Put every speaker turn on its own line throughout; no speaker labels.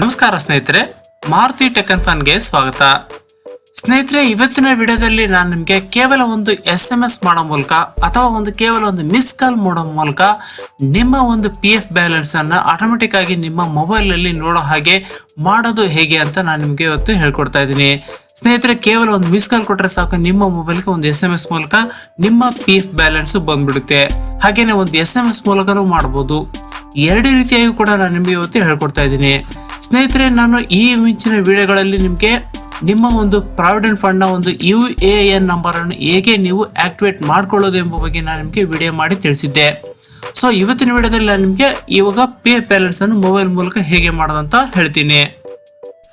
ನಮಸ್ಕಾರ ಸ್ನೇಹಿತರೆ, ಮಾರುತಿ ಟೆಕ್ ಫನ್ಗೆ ಸ್ವಾಗತ. ಸ್ನೇಹಿತರೆ, ಇವತ್ತಿನ ವಿಡಿಯೋದಲ್ಲಿ ನಾನು ನಿಮಗೆ ಕೇವಲ ಒಂದು ಎಸ್ ಎಂ ಎಸ್ ಮಾಡೋ ಮೂಲಕ ಅಥವಾ ಒಂದು ಕೇವಲ ಒಂದು ಮಿಸ್ ಕಾಲ್ ಮಾಡೋ ಮೂಲಕ ನಿಮ್ಮ ಒಂದು ಪಿ ಎಫ್ ಬ್ಯಾಲೆನ್ಸ್ ಅನ್ನು ಆಟೋಮೆಟಿಕ್ ಆಗಿ ನಿಮ್ಮ ಮೊಬೈಲ್ ಅಲ್ಲಿ ನೋಡೋ ಹಾಗೆ ಮಾಡೋದು ಹೇಗೆ ಅಂತ ನಾನು ನಿಮಗೆ ಇವತ್ತು ಹೇಳ್ಕೊಡ್ತಾ ಇದ್ದೀನಿ. ಸ್ನೇಹಿತರೆ, ಕೇವಲ ಒಂದು ಮಿಸ್ ಕಾಲ್ ಕೊಟ್ಟರೆ ಸಾಕು, ನಿಮ್ಮ ಮೊಬೈಲ್ಗೆ ಒಂದು ಎಸ್ ಎಂ ಎಸ್ ಮೂಲಕ ನಿಮ್ಮ ಪಿ ಎಫ್ ಬ್ಯಾಲೆನ್ಸ್ ಬಂದ್ಬಿಡುತ್ತೆ. ಹಾಗೇನೆ ಒಂದು ಎಸ್ ಎಂ ಎಸ್ ಮೂಲಕನೂ ಮಾಡ್ಬೋದು. ಎರಡು ರೀತಿಯಾಗಿ ಕೂಡ ನಾನು ನಿಮಗೆ ಇವತ್ತು ಹೇಳ್ಕೊಡ್ತಾ ಇದ್ದೀನಿ. ಸ್ನೇಹಿತರೆ, ನಾನು ಈ ಮುಂಚಿನ ವಿಡಿಯೋಗಳಲ್ಲಿ ನಿಮಗೆ ನಿಮ್ಮ ಒಂದು ಪ್ರಾವಿಡೆಂಟ್ ಫಂಡ್ನ ಒಂದು ಯು ಎ ಎನ್ ನಂಬರನ್ನು ಹೇಗೆ ನೀವು ಆಕ್ಟಿವೇಟ್ ಮಾಡ್ಕೊಳ್ಳೋದು ಎಂಬ ಬಗ್ಗೆ ನಾನು ನಿಮಗೆ ವಿಡಿಯೋ ಮಾಡಿ ತಿಳಿಸಿದ್ದೆ. ಸೊ ಇವತ್ತಿನ ವಿಡಿಯೋದಲ್ಲಿ ನಾನು ನಿಮಗೆ ಇವಾಗ ಪೇ ಬ್ಯಾಲೆನ್ಸ್ ಅನ್ನು ಮೊಬೈಲ್ ಮೂಲಕ ಹೇಗೆ ಮಾಡೋದಂತ ಹೇಳ್ತೀನಿ.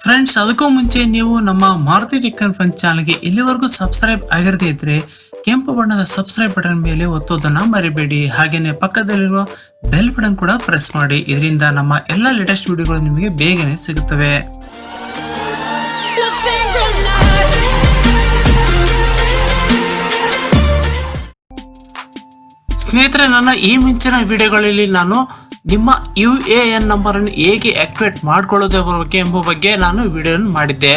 ಫ್ರೆಂಡ್ಸ್ ಅದಕ್ಕೂ ಮುಂಚೆ ನೀವು ನಮ್ಮ ಮಾರುತಿ ಟಿಕ್ಕನ್ ಫಂಡ್ ಚಾನಲ್ಗೆ ಇಲ್ಲಿವರೆಗೂ ಸಬ್ಸ್ಕ್ರೈಬ್ ಆಗಿರದೇ ಇದ್ರೆ ಕೆಂಪು ಬಣ್ಣದ ಸಬ್ಸ್ಕ್ರೈಬ್ ಬಟನ್ ಮೇಲೆ ಒತ್ತೋದನ್ನ ಮರಿಬೇಡಿ. ಹಾಗೇನೆ ಪಕ್ಕದಲ್ಲಿರುವ ಬೆಲ್ ಬಟನ್ ಕೂಡ ಪ್ರೆಸ್ ಮಾಡಿ. ಇದರಿಂದ ನಮ್ಮ ಎಲ್ಲ ಲೇಟೆಸ್ಟ್ ವಿಡಿಯೋಗಳು ನಿಮಗೆ ಬೇಗನೆ ಸಿಗುತ್ತವೆ. ಸ್ನೇಹಿತರೆ, ನನ್ನ ಈ ಮುಂಚಿನ ವಿಡಿಯೋಗಳಲ್ಲಿ ನಾನು ನಿಮ್ಮ ಯು ಎ ಎನ್ ನಂಬರ್ ಅನ್ನು ಹೇಗೆ ಆಕ್ಟಿವೇಟ್ ಮಾಡಿಕೊಳ್ಳೋದೇ ಬಗ್ಗೆ ಎಂಬ ಬಗ್ಗೆ ನಾನು ವಿಡಿಯೋ ಮಾಡಿದ್ದೆ.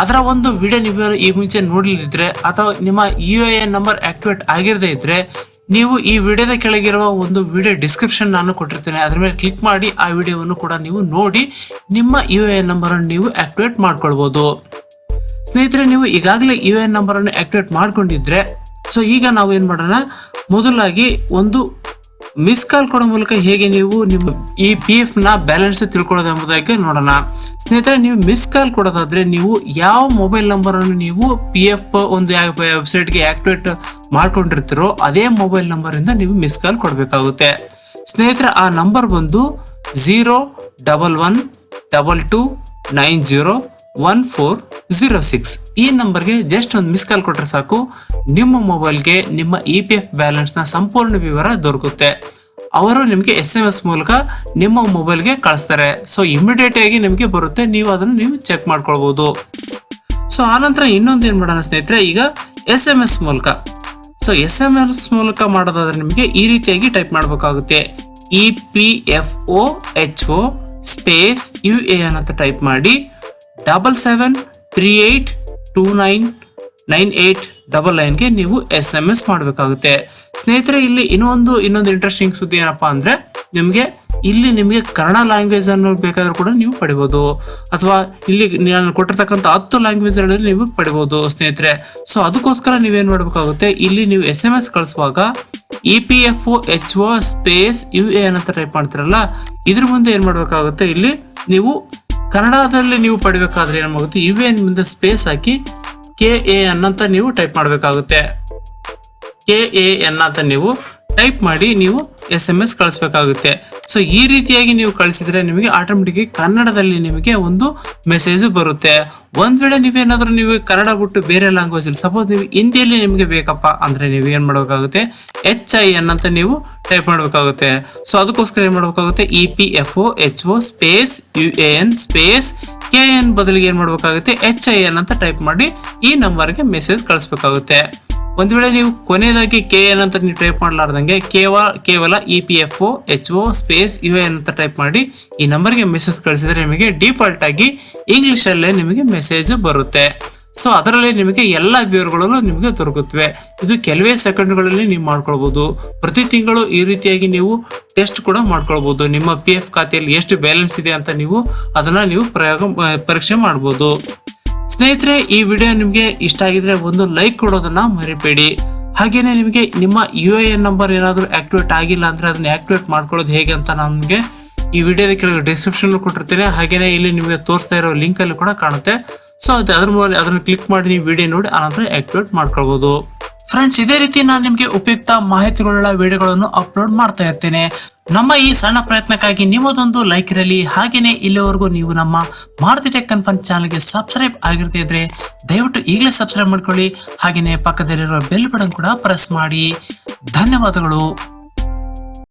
ಅದರ ಒಂದು ವಿಡಿಯೋ ನೀವು ಈ ಮುಂಚೆ ನೋಡಲಿದ್ರೆ ಅಥವಾ ನಿಮ್ಮ U A N number activate ಆಗಿರದೇ ಇದ್ರೆ, ನೀವು ಈ ವಿಡಿಯೋದ ಕೆಳಗಿರುವ ಒಂದು ವಿಡಿಯೋ ಡಿಸ್ಕ್ರಿಪ್ಷನ್ ನಾನು ಕೊಟ್ಟಿರ್ತೇನೆ. ಅದರ ಮೇಲೆ ಕ್ಲಿಕ್ ಮಾಡಿ ಆ ವಿಡಿಯೋವನ್ನು ಕೂಡ ನೀವು ನೋಡಿ ನಿಮ್ಮ ಯು ಎ ಎನ್ ನಂಬರ್ ಅನ್ನು ನೀವು ಆಕ್ಟಿವೇಟ್ ಮಾಡ್ಕೊಳ್ಬಹುದು ಸ್ನೇಹಿತರೆ, ನೀವು ಈಗಾಗಲೇ ಯು ಎನ್ ನಂಬರ್ ಅನ್ನು ಆಕ್ಟಿವೇಟ್ ಮಾಡ್ಕೊಂಡಿದ್ರೆ ಸೊ ಈಗ ನಾವು ಏನ್ ಮಾಡೋಣ? ಮೊದಲಾಗಿ ಒಂದು ಮಿಸ್ ಕಾಲ್ ಕೊಡೋ ಮೂಲಕ ಹೇಗೆ ನೀವು ನಿಮ್ಮ ಈ ಪಿ ನ ಬ್ಯಾಲೆನ್ಸ್ ತಿಳ್ಕೊಳ್ಳೋದು ಎಂಬುದಕ್ಕೆ ನೋಡೋಣ. ಸ್ನೇಹಿತರೆ, ನೀವು ಮಿಸ್ ಕಾಲ್ ಕೊಡೋದಾದ್ರೆ ನೀವು ಯಾವ ಮೊಬೈಲ್ ನಂಬರ್ ಅನ್ನು ನೀವು ಪಿ ಎಫ್ ಒಂದು ವೆಬ್ಸೈಟ್ಗೆ ಆಕ್ಟಿವೇಟ್ ಮಾಡ್ಕೊಂಡಿರ್ತೀರೋ ಅದೇ ಮೊಬೈಲ್ ನಂಬರ್ ಇಂದ ನೀವು ಮಿಸ್ ಕಾಲ್ ಕೊಡಬೇಕಾಗುತ್ತೆ. ಸ್ನೇಹಿತರೆ, ಆ ನಂಬರ್ ಬಂದು zero double one double two nine zero one four zero six ಈ ನಂಬರ್ಗೆ ಜಸ್ಟ್ ಒಂದು ಮಿಸ್ ಕಾಲ್ ಕೊಟ್ಟರೆ ಸಾಕು, ನಿಮ್ಮ ಮೊಬೈಲ್ಗೆ ನಿಮ್ಮ ಇ ಪಿ ಎಫ್ ಬ್ಯಾಲೆನ್ಸ್ನ ಸಂಪೂರ್ಣ ವಿವರ ದೊರಕುತ್ತೆ. ಅವರು ನಿಮಗೆ ಎಸ್ ಎಂ ಎಸ್ ಮೂಲಕ ನಿಮ್ಮ ಮೊಬೈಲ್ಗೆ ಕಳಿಸ್ತಾರೆ. ಸೊ ಇಮಿಡಿಯೇಟ್ ಆಗಿ ನಿಮಗೆ ಬರುತ್ತೆ. ನೀವು ಅದನ್ನು ನೀವು ಚೆಕ್ ಮಾಡ್ಕೊಳ್ಬಹುದು ಸೊ ಆನಂತರ ಇನ್ನೊಂದು ಏನ್ ಮಾಡೋಣ ಸ್ನೇಹಿತರೆ, ಈಗ ಎಸ್ ಎಂ ಎಸ್ ಮೂಲಕ. ಸೊ ಎಸ್ ಎಂ ಎಸ್ ಮೂಲಕ ಮಾಡೋದಾದ್ರೆ ನಿಮಗೆ ಈ ರೀತಿಯಾಗಿ ಟೈಪ್ ಮಾಡಬೇಕಾಗುತ್ತೆ. E P F O H O space U A N ಅಂತ ಟೈಪ್ ಮಾಡಿ double seven three eight two nine nine eight double ನೈನ್ಗೆ ನೀವು ಎಸ್ ಎಂ ಎಸ್ ಮಾಡಬೇಕಾಗುತ್ತೆ. ಸ್ನೇಹಿತರೆ, ಇಲ್ಲಿ ಇನ್ನೊಂದು ಇನ್ನೊಂದು ಇಂಟ್ರೆಸ್ಟಿಂಗ್ ಸುದ್ದಿ ಏನಪ್ಪಾ ಅಂದ್ರೆ, ನಿಮಗೆ ಇಲ್ಲಿ ನಿಮಗೆ ಕನ್ನಡ ಲ್ಯಾಂಗ್ವೇಜ್ ಅನ್ನು ಬೇಕಾದ್ರೂ ಕೂಡ ನೀವು ಪಡಿಬಹುದು ಅಥವಾ ಇಲ್ಲಿ ನಾನು ಕೊಟ್ಟಿರ್ತಕ್ಕಂಥ ಹತ್ತು ಲ್ಯಾಂಗ್ವೇಜ್ಗಳಲ್ಲಿ ನೀವು ಪಡಿಬಹುದು ಸ್ನೇಹಿತರೆ. ಸೊ ಅದಕ್ಕೋಸ್ಕರ ನೀವೇನು ಮಾಡಬೇಕಾಗುತ್ತೆ, ಇಲ್ಲಿ ನೀವು ಎಸ್ ಎಂ ಎಸ್ ಕಳಿಸುವಾಗ E P F O H O space U A ಅಂತ ಟೈಪ್ ಮಾಡ್ತಿರಲ್ಲ, ಇದ್ರ ಮುಂದೆ ಏನು ಮಾಡಬೇಕಾಗುತ್ತೆ, ಇಲ್ಲಿ ನೀವು ಕನ್ನಡದಲ್ಲಿ ನೀವು ಪಡಿಬೇಕಾದ್ರೆ ಏನಾಗುತ್ತೆ ಯು ಎನ್ ಮುಂದೆ ಸ್ಪೇಸ್ ಹಾಕಿ ಕೆ ಎ ಎನ್ ಅಂತ ನೀವು ಟೈಪ್ ಮಾಡಬೇಕಾಗುತ್ತೆ. ಕೆ ಎ ಎನ್ ಅಂತ ನೀವು ಟೈಪ್ ಮಾಡಿ ನೀವು ಎಸ್ ಎಂ ಎಸ್ ಕಳಿಸ್ಬೇಕಾಗುತ್ತೆ. ಸೊ ಈ ರೀತಿಯಾಗಿ ನೀವು ಕಳಿಸಿದ್ರೆ ನಿಮಗೆ ಆಟೋಮೆಟಿಕ್ ಕನ್ನಡದಲ್ಲಿ ನಿಮಗೆ ಒಂದು ಮೆಸೇಜ್ ಬರುತ್ತೆ. ಒಂದ್ ವೇಳೆ ನೀವೇನಾದ್ರೂ ನೀವು ಕನ್ನಡ ಬಿಟ್ಟು ಬೇರೆ ಲ್ಯಾಂಗ್ವೇಜ್ ಅಲ್ಲಿ ಸಪೋಸ್ ನೀವು ಹಿಂದಿಯಲ್ಲಿ ನಿಮಗೆ ಬೇಕಪ್ಪ ಅಂದ್ರೆ ನೀವು ಏನ್ ಮಾಡಬೇಕಾಗುತ್ತೆ? ಎಚ್ ಐ ಎನ್ ಅಂತ ನೀವು ಟೈಪ್ ಮಾಡಬೇಕಾಗುತ್ತೆ. ಸೊ ಅದಕ್ಕೋಸ್ಕರ ಏನ್ ಮಾಡಬೇಕಾಗುತ್ತೆ? E P F O H O space U A N space K N ಬದಲಿಗೆ ಏನ್ ಮಾಡಬೇಕಾಗುತ್ತೆ? ಎಚ್ ಐ ಎನ್ ಅಂತ ಟೈಪ್ ಮಾಡಿ ಈ ನಂಬರ್ಗೆ ಮೆಸೇಜ್ ಕಳಿಸ್ಬೇಕಾಗುತ್ತೆ. ಒಂದ್ ವೇಳೆ ನೀವು ಕೊನೆಯದಾಗಿ ಕೆ ಎನ್ ಅಂತ ನೀವು ಟೈಪ್ ಮಾಡಲಾರ್ದಂಗೆ ಕೇವಲ ಕೇವಲ E P F O H O space U N ಅಂತ ಟೈಪ್ ಮಾಡಿ ಈ ನಂಬರ್ಗೆ ಮೆಸೇಜ್ ಕಳಿಸಿದ್ರೆ ನಿಮಗೆ ಡಿಫಾಲ್ಟ್ ಆಗಿ ಇಂಗ್ಲಿಷ್ ಅಲ್ಲೇ ನಿಮಗೆ ಮೆಸೇಜ್ ಬರುತ್ತೆ. ಸೊ ಅದರಲ್ಲಿ ನಿಮಗೆ ಎಲ್ಲ ವಿವರಗಳನ್ನು ನಿಮಗೆ ದೊರಕುತ್ತವೆ. ಇದು ಕೆಲವೇ ಸೆಕೆಂಡ್ಗಳಲ್ಲಿ ನೀವು ಮಾಡ್ಕೊಳ್ಬೋದು. ಪ್ರತಿ ತಿಂಗಳು ಈ ರೀತಿಯಾಗಿ ನೀವು ಟೆಸ್ಟ್ ಕೂಡ ಮಾಡ್ಕೊಳ್ಬೋದು. ನಿಮ್ಮ ಪಿ ಎಫ್ ಖಾತೆಯಲ್ಲಿ ಎಷ್ಟು ಬ್ಯಾಲೆನ್ಸ್ ಇದೆ ಅಂತ ನೀವು ಅದನ್ನ ನೀವು ಪ್ರಯೋಗ, ಪರೀಕ್ಷೆ ಮಾಡಬಹುದು ಸ್ನೇಹಿತರೆ, ಈ ವಿಡಿಯೋ ನಿಮಗೆ ಇಷ್ಟ ಆಗಿದ್ರೆ ಒಂದು ಲೈಕ್ ಕೊಡೋದನ್ನ ಮರಿಬೇಡಿ. ಹಾಗೇನೆ ನಿಮಗೆ ನಿಮ್ಮ ಯು ಎ ಎನ್ ನಂಬರ್ ಏನಾದರೂ ಆಕ್ಟಿವೇಟ್ ಆಗಿಲ್ಲ ಅಂದ್ರೆ ಅದನ್ನ ಆಕ್ಟಿವೇಟ್ ಮಾಡ್ಕೊಳ್ಳೋದು ಹೇಗೆ ಅಂತ ನಿಮಗೆ ಈ ವಿಡಿಯೋದ ಕೆಳಗೆ ಡಿಸ್ಕ್ರಿಪ್ಷನ್ ಕೊಟ್ಟಿರ್ತೇನೆ. ಹಾಗೇನೆ ಇಲ್ಲಿ ನಿಮಗೆ ತೋರಿಸ್ತಾ ಇರೋ ಲಿಂಕ್ ಅಲ್ಲಿ ಕೂಡ ಕಾಣುತ್ತೆ. ಸೊ ಅದು ಅದ್ರ ಮೂಲಕ ಅದನ್ನು ಕ್ಲಿಕ್ ಮಾಡಿ ನೀವು ವಿಡಿಯೋ ನೋಡಿ, ಆನಂತರ ಆಕ್ಟಿವೇಟ್ ಮಾಡ್ಕೊಳ್ಬಹುದು ಫ್ರೆಂಡ್ಸ್ ಇದೇ ರೀತಿ ನಾನು ನಿಮಗೆ ಉಪಯುಕ್ತ ಮಾಹಿತಿಗಳುಳ್ಳ ವಿಡಿಯೋಗಳನ್ನು ಅಪ್ಲೋಡ್ ಮಾಡ್ತಾ ಇರ್ತೇನೆ. ನಮ್ಮ ಈ ಸಣ್ಣ ಪ್ರಯತ್ನಕ್ಕಾಗಿ ನಿಮ್ಮದೊಂದು ಲೈಕ್ ಇರಲಿ. ಹಾಗೆಯೇ ಇಲ್ಲಿವರೆಗೂ ನೀವು ನಮ್ಮ ಮಾರುತಿ ಟೆಕ್ ಕನ್ಫರ್ಮ್ ಚಾನಲ್ಗೆ ಸಬ್ಸ್ಕ್ರೈಬ್ ಆಗಿರದೇ ಇದ್ರೆ ದಯವಿಟ್ಟು ಈಗಲೇ ಸಬ್ಸ್ಕ್ರೈಬ್ ಮಾಡ್ಕೊಳ್ಳಿ. ಹಾಗೆಯೇ ಪಕ್ಕದಲ್ಲಿರುವ ಬೆಲ್ ಬಟನ್ ಕೂಡ ಪ್ರೆಸ್ ಮಾಡಿ. ಧನ್ಯವಾದಗಳು.